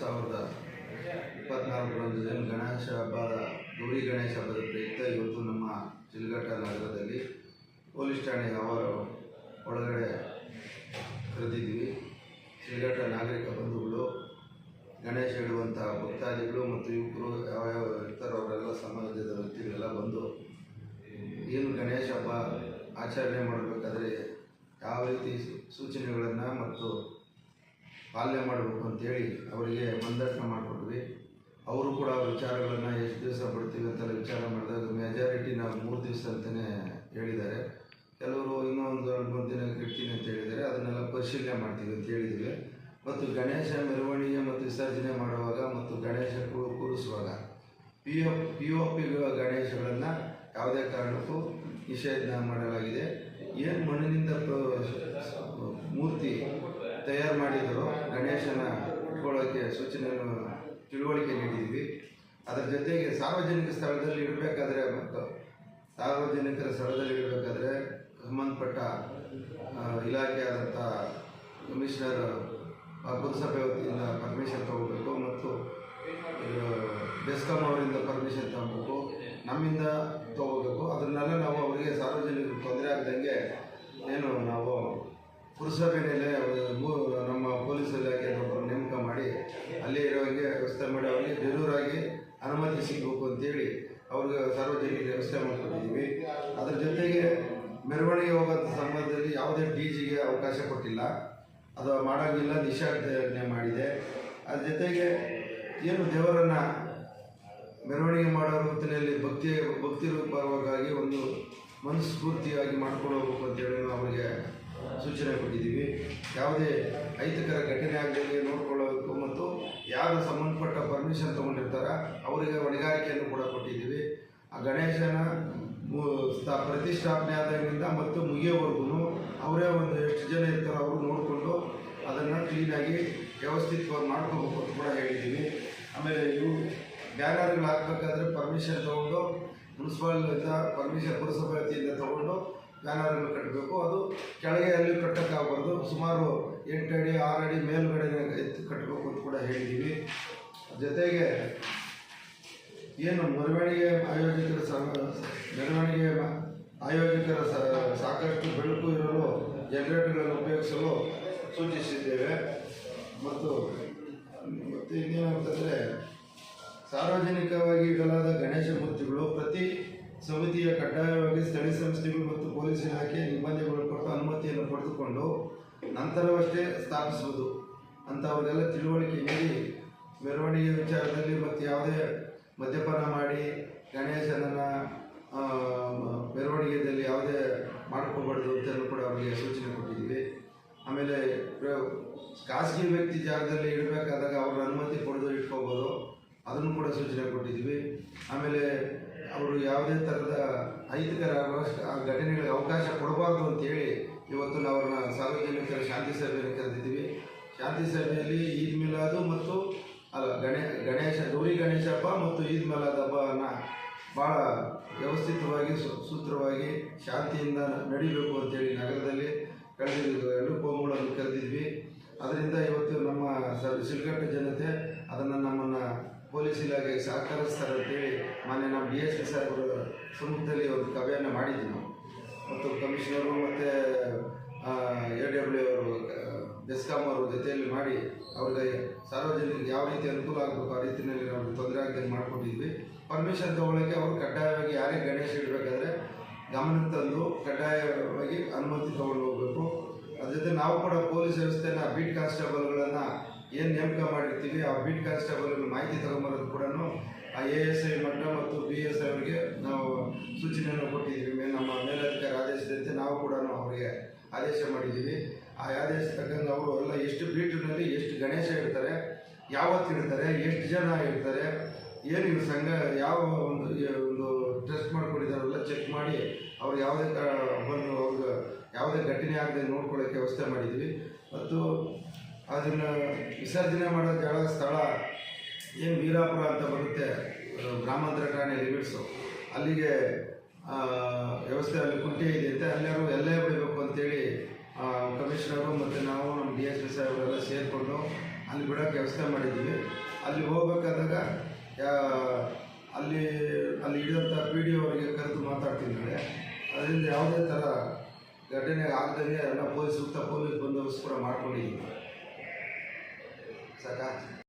ಸಾವಿರದ ಇಪ್ಪತ್ನಾಲ್ಕರಂದು ಏನು ಗಣೇಶ ಹಬ್ಬದ ಗೌರಿ ಗಣೇಶ ಹಬ್ಬದ ಪ್ರಯುಕ್ತ ಇವತ್ತು ನಮ್ಮ ಚಿಲ್ಗಟ್ಟ ನಗರದಲ್ಲಿ ಪೊಲೀಸ್ ಠಾಣೆ ಅವರು ಒಳಗಡೆ ಕರೆದಿದ್ವಿ ಚಿಲ್ಗಟ್ಟ ನಾಗರಿಕ ಬಂಧುಗಳು, ಗಣೇಶ ಇಡುವಂಥ ಭಕ್ತಾದಿಗಳು ಮತ್ತು ಯುವಕರು ಯಾವ ಯಾವ ಇರ್ತಾರೋ ಅವರೆಲ್ಲ ಸಮಾಜದ ವ್ಯಕ್ತಿಗಳೆಲ್ಲ ಬಂದು ಏನು ಗಣೇಶ ಹಬ್ಬ ಆಚರಣೆ ಮಾಡಬೇಕಾದ್ರೆ ಯಾವ ರೀತಿ ಸೂಚನೆಗಳನ್ನು ಮತ್ತು ಪಾಲನೆ ಮಾಡಬೇಕು ಅಂತೇಳಿ ಅವರಿಗೆ ಮಂದಟ್ಟನ ಮಾಡಿಕೊಟ್ವಿ. ಅವರು ಕೂಡ ಅವ್ರ ವಿಚಾರಗಳನ್ನು ಎಷ್ಟು ದಿವಸ ಬಿಡ್ತೀವಿ ಅಂತೆಲ್ಲ ವಿಚಾರ ಮಾಡಿದಾಗ ಮೆಜಾರಿಟಿ ನಾವು ಮೂರು ದಿವಸ ಅಂತಲೇ ಹೇಳಿದ್ದಾರೆ. ಕೆಲವರು ಇನ್ನೊಂದು ಮೂರು ದಿನ ಇಡ್ತೀನಿ ಅಂತ ಹೇಳಿದ್ದಾರೆ. ಅದನ್ನೆಲ್ಲ ಪರಿಶೀಲನೆ ಮಾಡ್ತೀವಿ ಅಂತ ಹೇಳಿದ್ದೀವಿ. ಮತ್ತು ಗಣೇಶ ಮೆರವಣಿಗೆ ಮತ್ತು ವಿಸರ್ಜನೆ ಮಾಡುವಾಗ ಮತ್ತು Ganesha ಕೂರಿಸುವಾಗ P O P O P ಗಣೇಶಗಳನ್ನು ಯಾವುದೇ ಕಾರಣಕ್ಕೂ ನಿಷೇಧ ಮಾಡಲಾಗಿದೆ. ಏನು ಮಣ್ಣಿನಿಂದ ಮೂರ್ತಿ ತಯಾರು ಮಾಡಿದ್ರು ಗಣೇಶನ ಇಟ್ಕೊಳ್ಳೋಕ್ಕೆ ಸೂಚನೆಯನ್ನು ತಿಳುವಳಿಕೆ ನೀಡಿದ್ವಿ. ಅದರ ಜೊತೆಗೆ ಸಾರ್ವಜನಿಕ ಸ್ಥಳದಲ್ಲಿ ಇಡಬೇಕಾದ್ರೆ ಮತ್ತು ಸಾರ್ವಜನಿಕರ ಸ್ಥಳದಲ್ಲಿ ಇಡಬೇಕಾದ್ರೆ ಸಂಬಂಧಪಟ್ಟ ಇಲಾಖೆ ಇಲಾಖೆಯಾದಂಥ ಕಮಿಷನರ್ ಪುರಸಭೆ ವತಿಯಿಂದ ಪರ್ಮಿಷನ್ ತಗೋಬೇಕು ಮತ್ತು ಬೆಸ್ಕಾಂ ಅವರಿಂದ ಪರ್ಮಿಷನ್ ಮೂ- ನಮ್ಮ ಪೊಲೀಸ್ ಇಲಾಖೆ ನೇಮಕ ಮಾಡಿ ಅಲ್ಲಿ ಇರೋರಿಗೆ ವ್ಯವಸ್ಥೆ ಮಾಡಿ ಅವರಿಗೆ ಜರೂರಾಗಿ ಅನುಮತಿ ಸಿಗಬೇಕು ಅಂತೇಳಿ ಅವ್ರಿಗೆ ಸಾರ್ವಜನಿಕ ವ್ಯವಸ್ಥೆ ಮಾಡ್ಕೊಂಡಿದ್ದೀವಿ. ಅದ್ರ ಜೊತೆಗೆ ಮೆರವಣಿಗೆ ಹೋಗೋಂಥ ಸಂಬಂಧದಲ್ಲಿ ಯಾವುದೇ ಡಿ ಜಿಗೆ ಅವಕಾಶ ಕೊಟ್ಟಿಲ್ಲ. ಅದು ಮಾಡೋಂಗಿಲ್ಲ ನಿಷೇಧಾಜ್ಞೆ ಮಾಡಿದೆ. ಅದ್ರ ಜೊತೆಗೆ ಏನು ದೇವರನ್ನು ಮೆರವಣಿಗೆ ಮಾಡೋ ಹೊತ್ತಿನಲ್ಲಿ ಭಕ್ತಿ ಭಕ್ತಿ ರೂಪವಾಗಿ ಒಂದು ಮನಸ್ಫೂರ್ತಿಯಾಗಿ ಮಾಡ್ಕೊಂಡು ಹೋಗ್ಬೇಕು ಅಂತೇಳಿ ಅವರಿಗೆ ಸೂಚನೆ ಕೊಟ್ಟಿದ್ದೀವಿ. ಯಾವುದೇ ಅಹಿತಕರ ಘಟನೆ ಆಗದಂಗೆ ನೋಡಿಕೊಳ್ಳಬೇಕು ಮತ್ತು ಯಾರು ಸಂಬಂಧಪಟ್ಟ ಪರ್ಮಿಷನ್ ತೊಗೊಂಡಿರ್ತಾರ ಅವರಿಗೆ ಹೊಣೆಗಾರಿಕೆಯನ್ನು ಕೂಡ ಕೊಟ್ಟಿದ್ದೀವಿ. ಆ ಗಣೇಶನ ಪ್ರತಿಷ್ಠಾಪನೆ ಆದಾಗಿನಿಂದ ಮತ್ತು ಮುಗಿಯೋವರೆಗೂ ಅವರೇ ಒಂದು ಎಷ್ಟು ಜನ ಇರ್ತಾರೋ ಅವರು ನೋಡಿಕೊಂಡು ಅದನ್ನು ಕ್ಲೀನಾಗಿ ವ್ಯವಸ್ಥಿತವಾಗಿ ಮಾಡ್ಕೋಬೇಕು ಅಂತ ಕೂಡ ಹೇಳಿದ್ದೀವಿ. ಆಮೇಲೆ ಇವು ಬ್ಯಾನರ್ಗಳು ಹಾಕಬೇಕಾದ್ರೆ ಪರ್ಮಿಷನ್ ತೊಗೊಂಡು ಮುನ್ಸಿಪಾಲಿಂದ ಪರ್ಮಿಷನ್ ಪುರಸಭೆ ವತಿಯಿಂದ ತೊಗೊಂಡು ಬ್ಯಾನರ್ಗಳು ಕಟ್ಟಬೇಕು. ಅದು ಕೆಳಗೆ ಅಲ್ಲಿ ಕಟ್ಟೋಕ್ಕಾಗಬಾರ್ದು. ಸುಮಾರು ಎಂಟು ಅಡಿ, ಆರು ಅಡಿ ಮೇಲುಗಡೆ ಎತ್ತಿ ಕಟ್ಟಬೇಕು ಅಂತ ಕೂಡ ಹೇಳಿದ್ದೀವಿ ಜೊತೆಗೆ ಏನು ಮೆರವಣಿಗೆ ಆಯೋಜಕರ ಸ ಮೆರವಣಿಗೆ ಆಯೋಜಕರ ಸಾಕಷ್ಟು ಬೆಳಕು ಇರಲು ಜನರೇಟರ್ಗಳನ್ನು ಉಪಯೋಗಿಸಲು ಸೂಚಿಸಿದ್ದೇವೆ. ಮತ್ತು ಮತ್ತು ಇನ್ನೇನು ಅಂತಂದರೆ ಸಾರ್ವಜನಿಕವಾಗಿ ಇಡಲಾದ ಗಣೇಶ ಮೂರ್ತಿಗಳು ಪ್ರತಿ ಸಮಿತಿಯ ಕಡ್ಡಾಯವಾಗಿ ಸ್ಥಳೀಯ ಸಂಸ್ಥೆಗಳು ಮತ್ತು ಪೊಲೀಸ್ ಇಲಾಖೆ ನಿರ್ಬಂಧಗಳು ಕೊಟ್ಟು ಅನುಮತಿಯನ್ನು ಪಡೆದುಕೊಂಡು ನಂತರವಷ್ಟೇ ಸ್ಥಾಪಿಸುವುದು. ಅಂಥವ್ರಿಗೆಲ್ಲ ತಿಳುವಳಿಕೆ ನೀಡಿ ಮೆರವಣಿಗೆ ವಿಚಾರದಲ್ಲಿ ಮತ್ತು ಯಾವುದೇ ಮದ್ಯಪಾನ ಮಾಡಿ ಮ- ಮೆರವಣಿಗೆಯಲ್ಲಿ ಯಾವುದೇ ಮಾಡ್ಕೋಬಾರ್ದು ಅಂತಲೂ ಕೂಡ ಅವರಿಗೆ ಸೂಚನೆ ಕೊಟ್ಟಿದ್ದೀವಿ. ಆಮೇಲೆ ಖಾಸಗಿ ವ್ಯಕ್ತಿ ಜಾಗದಲ್ಲಿ ಇಡಬೇಕಾದಾಗ ಅವರ ಅನುಮತಿ ಪಡೆದು ಇಟ್ಕೋಬೋದು. ಅದನ್ನು ಕೂಡ ಸೂಚನೆ ಕೊಟ್ಟಿದ್ದೀವಿ. ಆಮೇಲೆ ಅವರು ಯಾವುದೇ ಥರದ ಅಹಿತಕರ ಘಟನೆಗಳಿಗೆ ಅವಕಾಶ ಕೊಡಬಾರ್ದು ಅಂತೇಳಿ ಇವತ್ತು ನಾವು ಅವ್ರನ್ನ ಸಾರ್ವಜನಿಕರ ಶಾಂತಿ ಸಭೆಯನ್ನು ಕರೆದಿದ್ದೀವಿ. ಶಾಂತಿ ಸಭೆಯಲ್ಲಿ ಈದ್ ಮಿಲಾದು ಮತ್ತು ಅಲ್ಲ, ಗಣೇ, ಗಣೇಶ, ಗೌರಿ ಗಣೇಶ ಹಬ್ಬ ಮತ್ತು ಈದ್ ಮಿಲಾದ್ ಹಬ್ಬವನ್ನು ಭಾಳ ವ್ಯವಸ್ಥಿತವಾಗಿ ಸೂತ್ರವಾಗಿ, ಶಾಂತಿಯಿಂದ ನಡಿಬೇಕು ಅಂತೇಳಿ ನಗರದಲ್ಲಿ ಕಳೆದಿದ್ದು ಎರಡು ಕೋಮುಗಳನ್ನು ಕರೆದಿದ್ವಿ ಅದರಿಂದ ಇವತ್ತು ನಮ್ಮ ಸಿಲ್ಗಟ್ಟ ಜನತೆ ಅದನ್ನು ನಮ್ಮನ್ನು ಪೊಲೀಸ್ ಇಲಾಖೆಗೆ ಸಹಕರಿಸ್ತಾರೆ ಅಂತೇಳಿ ಮಾನ್ಯ ನಮ್ಮ ಡಿ ಎಸ್ ಪಿ ಅವರ ಸಮ್ಮುಖದಲ್ಲಿ ಒಂದು ಕವೆಯನ್ನು ಮಾಡಿದ್ವಿ ನಾವು ಮತ್ತು ಕಮಿಷನರು ಮತ್ತು ಎ ಡಬ್ಲ್ಯೂ ಅವರು ಬೆಸ್ಕಾಂ ಅವರು ಜೊತೆಯಲ್ಲಿ ಮಾಡಿ ಅವ್ರಿಗೆ ಸಾರ್ವಜನಿಕರಿಗೆ ಯಾವ ರೀತಿ ಅನುಕೂಲ ಆಗಬೇಕು ಆ ರೀತಿಯಲ್ಲಿ ನಾವು ತೊಂದರೆ ಆಗದೆ ಮಾಡಿಕೊಂಡಿದ್ವಿ ಪರ್ಮಿಷನ್ ತೊಗೊಳಕ್ಕೆ ಅವರು ಕಡ್ಡಾಯವಾಗಿ ಯಾರೇ ಗಣೇಶ ಇಡಬೇಕಾದ್ರೆ ಗಮನಕ್ಕೆ ತಂದು ಕಡ್ಡಾಯವಾಗಿ ಅನುಮತಿ ತೊಗೊಂಡು ಹೋಗಬೇಕು. ಅದ್ರ ಜೊತೆ ನಾವು ಕೂಡ ಪೊಲೀಸ್ ವ್ಯವಸ್ಥೆನ, ಬೀಟ್ ಕಾನ್ಸ್ಟೇಬಲ್ಗಳನ್ನು ಏನು ನೇಮಕ ಮಾಡಿರ್ತೀವಿ, ಆ ಬೀಟ್ ಕಾನ್ಸ್ಟೇಬಲ್ಗಳ ಮಾಹಿತಿ ತಗೊಂಬರೋದು ಕೂಡ ಆ ಎ ಎಸ್ ಐ ಮಟ್ಟ ಮತ್ತು ಬಿ ಎಸ್ ಐ ಅವರಿಗೆ ನಾವು ಸೂಚನೆಯನ್ನು ಕೊಟ್ಟಿದ್ದೀವಿ. ಮೇ ನಮ್ಮ ಮೇಲಧಿಕಾರಿ ಆದೇಶದಂತೆ ನಾವು ಕೂಡ ಅವರಿಗೆ ಆದೇಶ ಮಾಡಿದ್ದೀವಿ. ಆ ಆದೇಶ ತಕ್ಕಂಗೆ ಅವರು ಎಲ್ಲ ಎಷ್ಟು ಬೀಟಿನಲ್ಲಿ ಎಷ್ಟು ಗಣೇಶ ಇರ್ತಾರೆ, ಯಾವತ್ತು ಇರ್ತಾರೆ, ಎಷ್ಟು ಜನ ಇರ್ತಾರೆ, ಏನು ಇವ್ರ ಸಂಘ, ಯಾವ ಒಂದು ಒಂದು ಟೆಸ್ಟ್ ಮಾಡ್ಕೊಂಡಿದ್ದಾರಲ್ಲ ಚೆಕ್ ಮಾಡಿ ಅವ್ರು ಯಾವುದೇ ಬಂದು ಅವ್ರಿಗೆ ಯಾವುದೇ ಘಟನೆ ಆಗದೆ ನೋಡ್ಕೊಳ್ಳೋಕ್ಕೆ ವ್ಯವಸ್ಥೆ ಮಾಡಿದ್ವಿ ಮತ್ತು ಅದನ್ನು ವಿಸರ್ಜನೆ ಮಾಡೋ ಜಾಗ, ಸ್ಥಳ ಏನು ವೀರಾಪುರ ಅಂತ ಬರುತ್ತೆ ಗ್ರಾಮಾಂತರ ಠಾಣೆ ಲಿಮಿಟ್ಸು ಅಲ್ಲಿಗೆ ವ್ಯವಸ್ಥೆ ಅಲ್ಲಿ ಕುಂಟೆ ಇದೆ ಅಂತ ಎಲ್ಲರೂ ಎಲ್ಲೇ ಬಿಡಬೇಕು ಅಂತೇಳಿ ಕಮಿಷನರು ಮತ್ತು ನಾವು ನಮ್ಮ ಡಿ ಎಸ್ ಪಿ ಸಾಹೇಬರೆಲ್ಲ ಸೇರಿಕೊಂಡು ಅಲ್ಲಿ ಬಿಡೋಕ್ಕೆ ವ್ಯವಸ್ಥೆ ಮಾಡಿದ್ದೀವಿ. ಅಲ್ಲಿ ಹೋಗ್ಬೇಕಾದಾಗ ಅಲ್ಲಿ ಅಲ್ಲಿ ಇಡಿದಂಥ ಪಿ ಡಿ ಅವರಿಗೆ ಕರೆದು ಮಾತಾಡ್ತೀನಿ ನಾಳೆ. ಅದರಿಂದ ಯಾವುದೇ ಥರ ಘಟನೆ ಆಗದಂಗೆ ಎಲ್ಲ ಪೊಲೀಸ್, ಸೂಕ್ತ ಪೊಲೀಸ್ ಬಂದೋಬಸ್ತ್ ಕೂಡ ಮಾಡ್ಕೊಂಡಿದ್ದೀವಿ. Second.